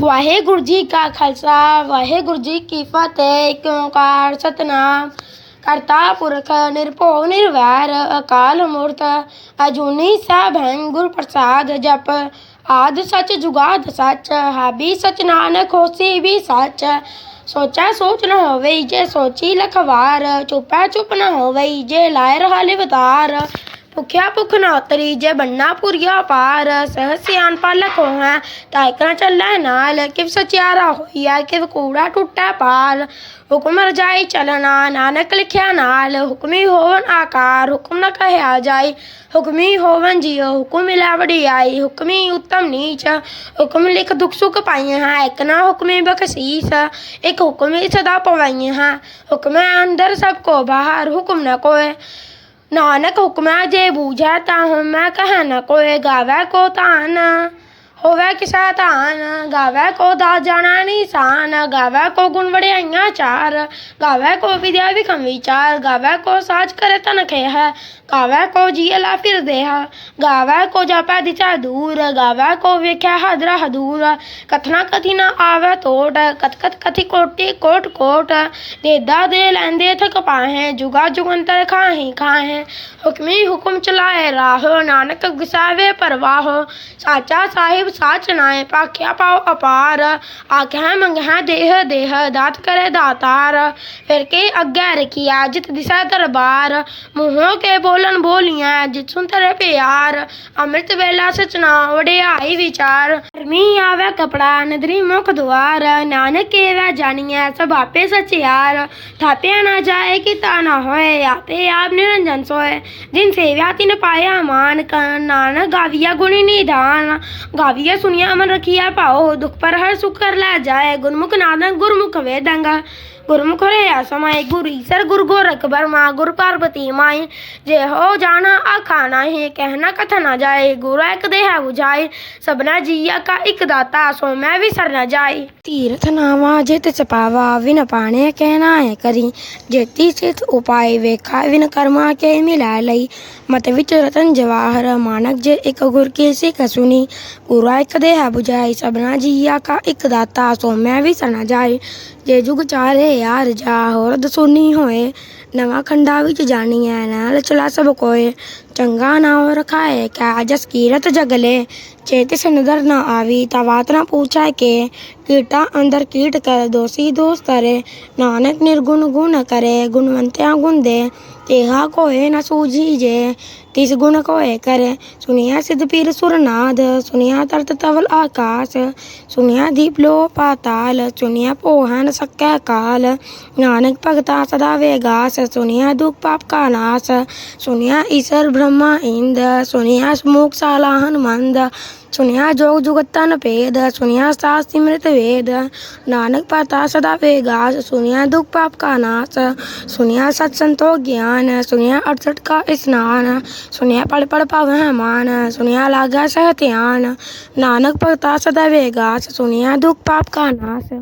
ਵਾਹਿਗੁਰੂ ਜੀ ਕਾ ਖਾਲਸਾ, ਵਾਹਿਗੁਰੂ ਜੀ ਕੀ ਫਤਿਹ। ਇੱਕ ਓੰਕਾਰ ਸਤਨਾਮ, ਕਰਤਾ ਪੁਰਖ ਨਿਰਭਉ ਨਿਰਵੈਰ, ਅਕਾਲ ਮੂਰਤ, ਅਜੂਨੀ ਸੈਭੰ ਗੁਰ ਪ੍ਰਸਾਦ ਜਪ। ਆਦ ਸਚ ਜੁਗਾਦ ਸਚ, ਹਾਬੀ ਸਚ ਨਾਨਕ, ਹੋਸੀ ਵੀ ਸਚ। ਸੋਚੈ ਸੋਚ ਨਾ ਹੋਵੇ ਜੇ ਸੋਚੀ ਲਖਵਾਰ, ਚੁਪੈ ਚੁਪ ਨਾ ਹੋਵੇ ਜੇ ਲਾਇ ਰਹਾ ਲਿਵਤਾਰ ਭੁਖਿਆ ਭੁਖ ਨਾ ਉਤਰੀ ਜੇ ਬੰਨਾ ਪੁਰੀਆ ਪਾਰ, ਸਹ ਸਿਆਨ ਪਾਲਕ ਹੋਇ ਤਾਇਕਣਾ ਚੱਲੈ ਨਾਲ, ਕਿਵ ਸਚਿਆਰਾ ਹੋਈਐ, ਕਿਵ ਕੂੜਾ ਟੁੱਟੈ ਪਾਲ ਹੁਕਮ ਰਜਾਈ ਚਲਣਾ, ਨਾਨਕ ਲਿਖਿਆ ਨਾਲ, ਹੁਕਮੀ ਹੋਵਨ ਆਕਾਰ, ਹੁਕਮ ਨ ਕਹਿਆ ਜਾਈ। ਹੁਕਮੀ ਹੋਵਨ ਜੀਉ, ਹੁਕਮ ਮਿਲਾ ਵਡਿਆਈ, ਹੁਕਮੀ ਉਤਮ ਨੀਚ। ਹੁਕਮ ਲਿਖ ਦੁਖ ਸੁਖ ਪਾਈਆਂ ਹੈ ਇੱਕ ਨਾ ਹੁਕਮੀ ਬਖਸ਼ੀਸ, ਇੱਕ ਹੁਕਮੀ ਸਦਾ ਪਵਾਈਆਂ। ਹੈ ਹੁਕਮ ਅੰਦਰ ਸਭ ਕੋ ਬਾਹਰ, ਹੁਕਮ ਨ ਕੋਏ ਨਾਨਕ ਹੁਕਮੈ ਜੇ ਬੂਝੈ ਤਾਂ ਹਉਮੈ ਕਹਿ ਨ ਕੋਇ ਗਾਵੈ ਕੋ ਤਾਨ। ਹੋਵੈ ਕਿਸੈ ਧਾਨ, ਗਾਵੈ ਕੋ ਦਾ ਜਾਣੈ ਨਿਸ਼ਾਨ, ਗਾਵੈ ਕੋ ਗੁਣ ਵਡਿਆਈਆਂ ਚਾਰ, ਗਾਵੈ ਕੋ ਵਿਦਿਆ ਵਿਖਮ ਵਿਚਾਰ, ਗਾਵੈ ਕੋ ਸਾਜ ਕਰੇ ਤਨ ਹੈ ਗਾਵੈ ਕੋ ਜੀ ਲਾ ਫਿਰ ਦੇਹਾ, ਗਾਵੈ ਕੋ ਜਾਪੈ ਦਿਚਾ ਦੂਰ, ਗਾਵੈ ਕੋ ਵੇਖਿਆ ਹਦਰਾ ਹਦੂਰ, ਕਥਨਾ ਕਥੀ ਨ ਆਵੈ ਤੋਟ ਕਥ ਕਤ ਕਥੀ ਕੋਟੀ ਕੋਟ ਕੋਟ, ਦੇਦਾ ਦੇ ਲੈਂਦੇ ਥਕ ਪਾਹੇ, ਜੁਗਾ ਜੁਗੰਤਰ ਖਾਹੀ ਖਾਹੇ, ਹੁਕਮੀ ਹੁਕਮ ਚਲਾਏ ਰਾਹੋ, ਨਾਨਕ ਗੁਸਾਵੇ ਪਰਵਾਹ, ਸਾਚਾ ਸਾਹਿਬ ਸਾਚ ਨਾਏ, ਭਾਖਿਆ ਪਾਉ ਅਪਾਰ। ਆਖਿਆ ਮੰਗਿਆ ਦੇਹ ਦੇਹ ਦਾਤ ਕਰੇ ਦਾਤਾਰ। ਫਿਰ ਕੇ ਅੱਗੇ ਰਖਿਆ ਜਿਤ ਦਿਸਾ ਦਰਬਾਰ। ਮੂੰਹੋਂ ਕੇ ਬੋਲਨ ਬੋਲੀਆਂ ਜਿਤ ਸੁਨ ਤਰੇ ਪਿਆਰ। ਅੰਮ੍ਰਿਤ ਵੇਲਾ ਸਚਨਾ ਵਡਿਆਈ ਵਿਚਾਰ। ਧਰਮੀ ਆਵੇ ਕਪੜਾ, ਨਦਰੀ ਮੁਖ ਦੁਆਰ। ਨਾਨਕ ਕੇਵੈ ਜਾਣੀਐ ਸਭ ਆਪੇ ਸਚਿਆਰ ਥਾਪਿਆ ਨਾ ਜਾਏ ਕਿ ਤਾ ਨਾ ਹੋਏ, ਆਪੇ ਆਪ ਨਿਰੰਜਨ ਸੋਏ। ਜਿਨ ਸੇਵਿਆ ਤਿਨ ਪਾਇਆ ਮਾਨ ਕ- ਨਾਨਕ ਗਾਵੀਆ ਗੁਣੀ ਨਿਧਾਨ ਗਾਵੀਆ ਸੁਣਿਆ ਅਮਨ ਰਖਿਆ ਭਾਉ ਦੁਖ ਪਰ ਹਰ ਸੁਖ ਕਰ ਲੈ ਜਾਏ, ਗੁਰਮੁਖ ਨਾਨਕ ਗੁਰਮੁਖ ਵੇਦੰਗਾ। ਗੁਰਮੁਖ ਰਹਿਆ ਸਮਾਏ ਗੁਰ ਈਸਰ ਗੁਰ ਗੋਰਖ ਬਰਮਾ ਗੁਰ ਪਾਰਬਤੀ ਮਾਈ। ਜੇ ਹੋ ਜਾਣਾ ਆਖਾ ਨਾਹੀ ਕਹਿਣਾ ਕਥ ਨਾ ਜਾਏ, ਗੁਰ ਇੱਕ ਦੇਹ 부ਝਾਏ ਸਭਨਾ ਜੀਆ ਕਾ ਇੱਕ ਦਾਤਾ, ਸੋ ਮੈਂ ਵੀ ਸਰ ਨਾ ਜਾਏ। ਤੀਰਥ ਨਾਵਾ ਜਿਤ ਚਪਾਵਾ ਵਿਨ ਪਾਣੇ ਕਹਿਣਾ ਹੈ ਕਰੀ। ਜੇਤੀ ਸਿਤ ਉਪਾਏ ਵੇਖਾ ਵਿਨ ਕਰਮਾ ਕੇ ਮਿਲਾ ਲਈ। ਮਤ ਵਿੱਚ ਰਤਨ ਜਵਾਹਰ, ਮਾਨਕ ਜੇ ਇੱਕ ਗੁਰ ਕੀ ਸਿੱਖ ਸੁਣੀ। ਗੁਰਾ ਇੱਕ ਦੇਹ 부ਝਾਈ ਸਭਨਾ ਜੀਆ ਕਾ ਇੱਕ ਦਾਤਾ, ਸੋ ਮੈਂ ਵੀ ਸਰ ਨਾ ਜਾਏ ਜੇ ਜੁਗ ਚਾਰੇ ਯਾਰ, ਜਾ ਹੋਰ ਦਸੂਨੀ ਹੋਏ, ਨਵਾਂ ਖੰਡਾ ਵਿੱਚ ਜਾਣੀ ਐ ਨਾਲ ਨਾ ਸਭ ਰਖਾਏ, ਕਾ ਜਸ ਕੀਰਤ ਜਗਲੇ। ਚੇਤ ਨਦਰ ਨਾ ਆਵੀ, ਤਾ ਨਾ ਪੁੱਛਾਏ ਕੇ। ਕੀਟਾ ਅੰਦਰ ਕੀਟ ਕਰ ਦੋਸੀ ਦੋਸ ਤਰੇ। ਨਾਨਕ ਨਿਰਗੁਣ ਗੁਣ ਕਰੇ, ਗੁਣਵੰਤਿਆ ਗੁਣ ਦੇ ਤੇਹਾ ਕੋਏ ਨਾ ਸੂਝੀ ਜੇ, ਤਿਸ ਗੁਣ ਕੋਏ ਕਰੇ। ਸੁਨਿਆ ਸਿਧ ਪੀਰ ਸੁਰਨਾਦ ਸੁਨਿਆ ਤਰਤ ਤਵਲ ਆਕਾਸ। ਸੁਨਿਆ ਦੀਪ ਲੋ ਪਾਤਾਲ ਸੁਨਿਆ ਪੋਹਨ ਸਕੈ ਕਾਲ। ਨਾਨਕ ਭਗਤਾ ਸਦਾ ਵੇਗਾਸ ਸੁਨਿਆ ਦੁਖ ਪਾਪ ਕਾ ਨਾਸ। ਸੁਨਿਆ ਈਸ਼ਰ ਬ੍ਰਹਮਾ ਇੰਦ ਸੁਨਿਆ ਸਮੂਖ ਸਾਲਾ ਹਨਮੰਦ ਸੁਨਿਆ ਜੋਗ ਤਨ ਭੇਦ ਸੁਨਿਆ ਸਾਸ ਸਿਮਰਤ ਵੇਦ ਨਾਨਕ ਪਤਾ ਸਦਾ ਵੇਗਾਸ ਸੁਨਿਆ ਦੁਖ ਪਾਪ ਕਾ ਨਾਸ ਸੁਨਿਆ ਸਤ ਸੰਤੋ ਗਿਆਨ ਸੁਨਿਆ 68 ਕਾ ਇਸਨਾਨ ਸੁਨਿਆ ਪੜ ਪੜ ਪਾਵਹਿ ਮਾਨ ਸੁਨਿਆ ਲਾਗਾ ਸਹਿ ਧਿਆਨ ਨਾਨਕ ਭਗਤਾ ਸਦਾ ਵੇਗਾਸ ਸੁਨਿਆ ਦੁਖ ਪਾਪ ਕਾ ਨਾਸ